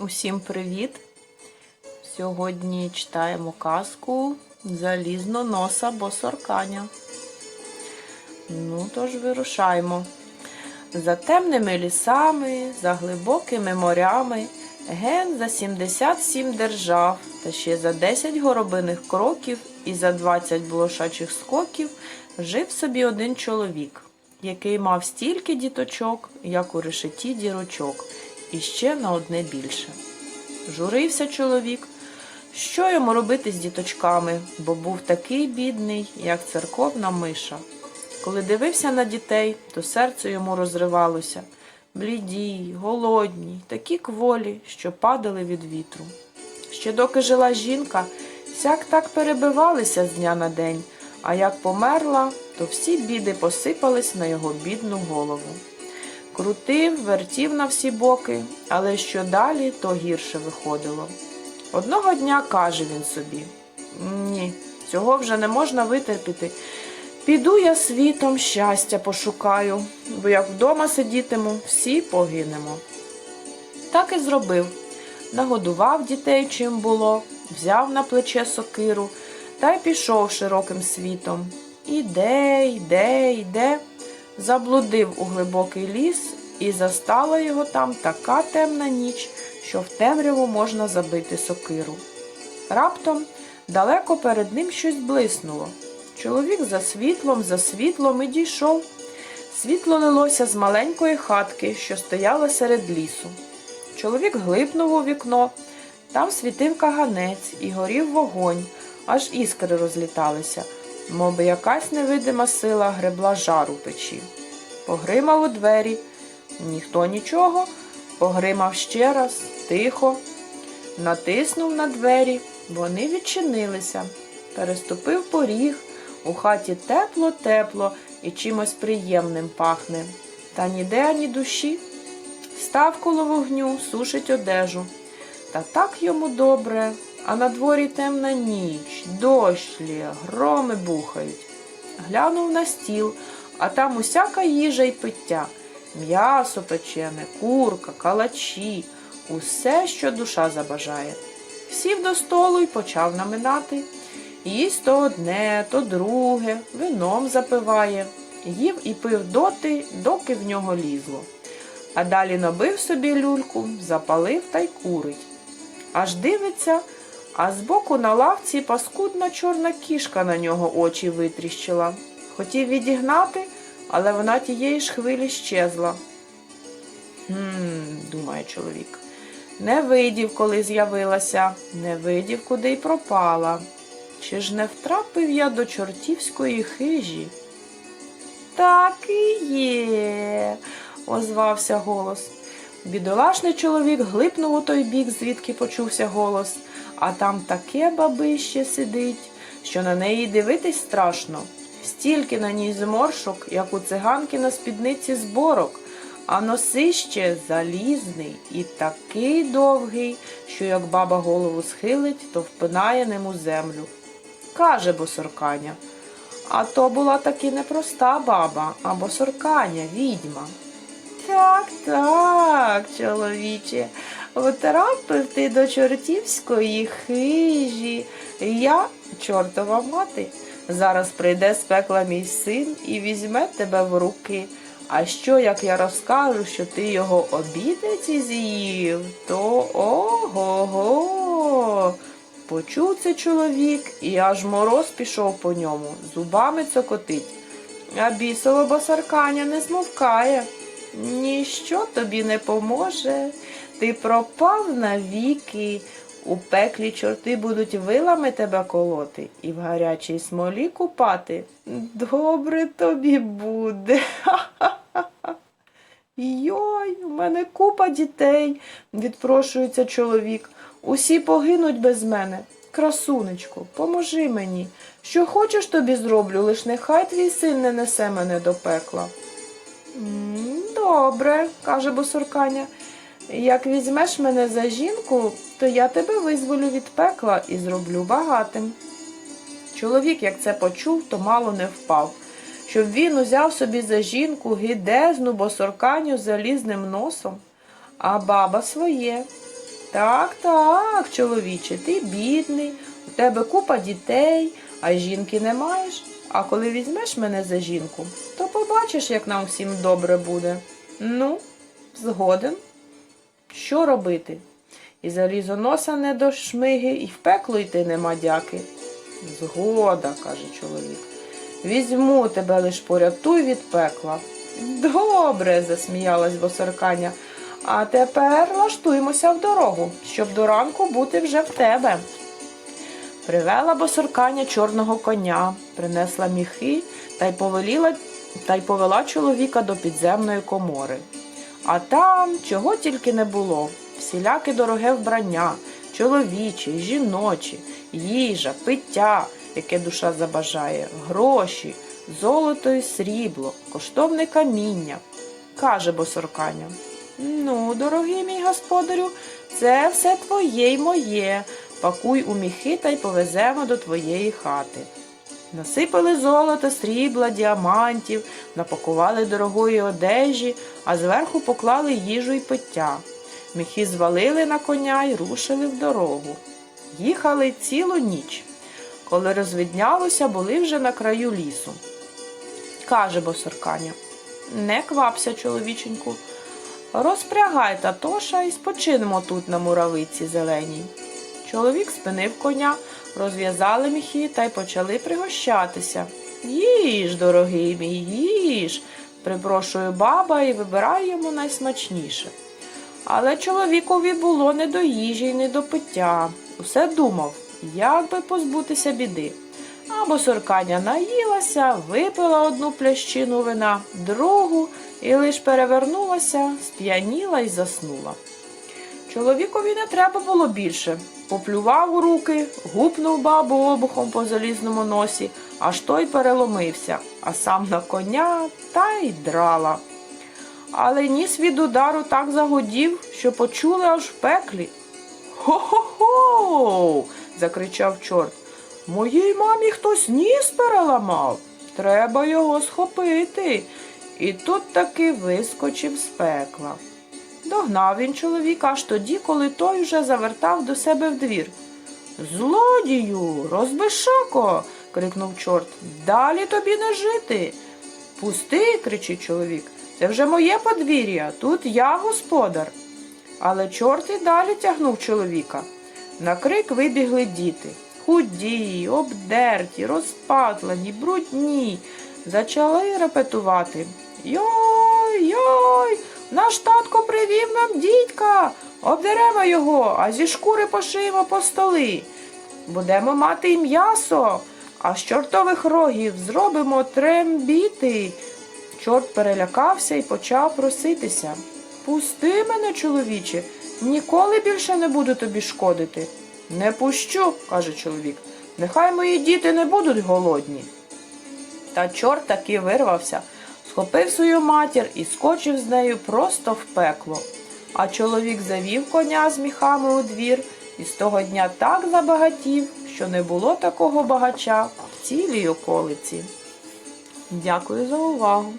Усім привіт! Сьогодні читаємо казку Залізно носа босорканя. Ну, тож вирушаємо. За темними лісами, за глибокими морями, ген за 77 держав, та ще за 10 горобиних кроків і за 20 блошачих скоків жив собі один чоловік, який мав стільки діточок, як у решеті дірочок, і ще на одне більше. Журився чоловік, що йому робити з діточками, бо був такий бідний, як церковна миша. Коли дивився на дітей, то серце йому розривалося. Бліді, голодні, такі кволі, що падали від вітру. Ще доки жила жінка, сяк так перебивалися з дня на день, а як померла, то всі біди посипались на його бідну голову. Крутив, вертів на всі боки, але що далі, то гірше виходило. Одного дня каже він собі: Ні, цього вже не можна витерпіти. Піду я світом щастя пошукаю, бо як вдома сидітиму, всі погинемо. Так і зробив. Нагодував дітей чим було, взяв на плече сокиру та й пішов широким світом. Іде, йде, йде, заблудив у глибокий ліс, і застала його там така темна ніч, що в темряву можна забити сокиру. Раптом далеко перед ним щось блиснуло. Чоловік за світлом, за світлом і дійшов. Світло лилося з маленької хатки, що стояла серед лісу. Чоловік глипнув у вікно, там світив каганець і горів вогонь, аж іскри розліталися, мов би якась невидима сила гребла жару в печі. Погримав у двері, ніхто нічого, погримав ще раз, тихо, натиснув на двері, вони відчинилися, переступив поріг, у хаті тепло-тепло і чимось приємним пахне. Та ніде ані душі. Став коло вогню, сушить одежу. Та так йому добре, а на дворі темна ніч, дощ лє, громи бухають. Глянув на стіл, а там усяка їжа й пиття. М'ясо печене, курка, калачі, усе, що душа забажає. Сів до столу й почав наминати. Їсть то одне, то друге, вином запиває, їв і пив доти, доки в нього лізло. А далі набив собі люльку, запалив та й курить. Аж дивиться, а збоку на лавці паскудна чорна кішка на нього очі витріщила. Хотів відігнати, але вона тієї ж хвилі щезла. Хм, думає чоловік. Не видів, коли з'явилася, не видів, куди й пропала. Чи ж не втрапив я до чортівської хижі? Так і є, озвався голос. Бідолашний чоловік глипнув у той бік, звідки почувся голос, а там таке бабище сидить, що на неї дивитись страшно. Стільки на ній зморшок, як у циганки на спідниці зборок, а носище залізний і такий довгий, що як баба голову схилить, то впинає ним землю. Каже босорканя. А то була таки непроста баба, а босорканя, відьма. Так, так, чоловіче, втрапив ти до чортівської хижі. Я, чортова мати, зараз прийде з пекла мій син і візьме тебе в руки. А що, як я розкажу, що ти його обідець з'їв, то ого-го. Почув це чоловік, і аж мороз пішов по ньому, зубами цокотить. А бісово босарканя не змовкає. Ніщо тобі не поможе. Ти пропав навіки. У пеклі чорти будуть вилами тебе колоти і в гарячій смолі купати. Добре тобі буде. Йой, у мене купа дітей, відпрошується чоловік. Усі погинуть без мене. Красунечко, поможи мені. Що хочеш тобі зроблю, лиш нехай твій син не несе мене до пекла. «М, Добре, каже босорканя. Як візьмеш мене за жінку, то я тебе визволю від пекла і зроблю багатим. Чоловік, як це почув, то мало не впав, щоб він узяв собі за жінку гідезну босорканю з залізним носом, а баба своє. Так, так, чоловіче, ти бідний, у тебе купа дітей, а жінки не маєш. А коли візьмеш мене за жінку, то побачиш, як нам всім добре буде. Ну, згоден. Що робити? І залізоноса не до шмиги, і в пекло йти нема дяки. Згода, каже чоловік. Візьму тебе лиш порятуй від пекла. Добре, засміялась босарканя. А тепер лаштуємося в дорогу, щоб до ранку бути вже в тебе. Привела босорканя чорного коня, принесла міхи та й повеліла та й повела чоловіка до підземної комори. А там чого тільки не було: всіляке дороге вбрання, чоловіче, жіноче, їжа, пиття, яке душа забажає, гроші, золото і срібло, коштовне каміння. Каже босорканя. Ну, дорогий мій господарю, це все твоє й моє. Пакуй у міхи та й повеземо до твоєї хати. Насипали золото, срібла, діамантів, напакували дорогої одежі, а зверху поклали їжу й пиття. Міхи звалили на коня й рушили в дорогу. Їхали цілу ніч. Коли розвиднялося, були вже на краю лісу. Каже босорканя, не квапся, чоловіченьку, розпрягай татоша і спочинемо тут на муравиці зеленій. Чоловік спинив коня, розв'язали міхи та й почали пригощатися. Їж, дорогий мій, їж, припрошує баба і вибирає йому найсмачніше. Але чоловікові було не до їжі й не до пиття. Усе думав, як би позбутися біди. Або сорканя наїлася, випила одну плящину вина, другу і лиш перевернулася, сп'яніла й заснула. Чоловікові не треба було більше. Поплював у руки, гупнув бабу обухом по залізному носі, аж той переломився, а сам на коня та й драла. Але ніс від удару так загодів, що почули аж в пеклі. Хо-хо-хо. закричав чорт. Моїй мамі хтось ніс переламав. Треба його схопити. І тут таки вискочив з пекла. Догнав він чоловіка аж тоді, коли той вже завертав до себе в двір. Злодію, розбишако. крикнув чорт. Далі тобі не жити. Пусти, кричить чоловік. Це вже моє подвір'я, тут я господар. Але чорт і далі тягнув чоловіка. На крик вибігли діти. Худі, обдерті, розпатлені, брудні. Зачали репетувати. Йой, йой, наш татко привів нам дідька. Обдеремо його, а зі шкури пошиємо по столи. Будемо мати й м'ясо, а з чортових рогів зробимо трембіти. Чорт перелякався і почав проситися. Пусти мене, чоловіче, ніколи більше не буду тобі шкодити. Не пущу, каже чоловік. Нехай мої діти не будуть голодні. Та чорт таки вирвався, схопив свою матір і скочив з нею просто в пекло. А чоловік завів коня з міхами у двір і з того дня так забагатів, що не було такого багача в цілій околиці. Дякую за увагу.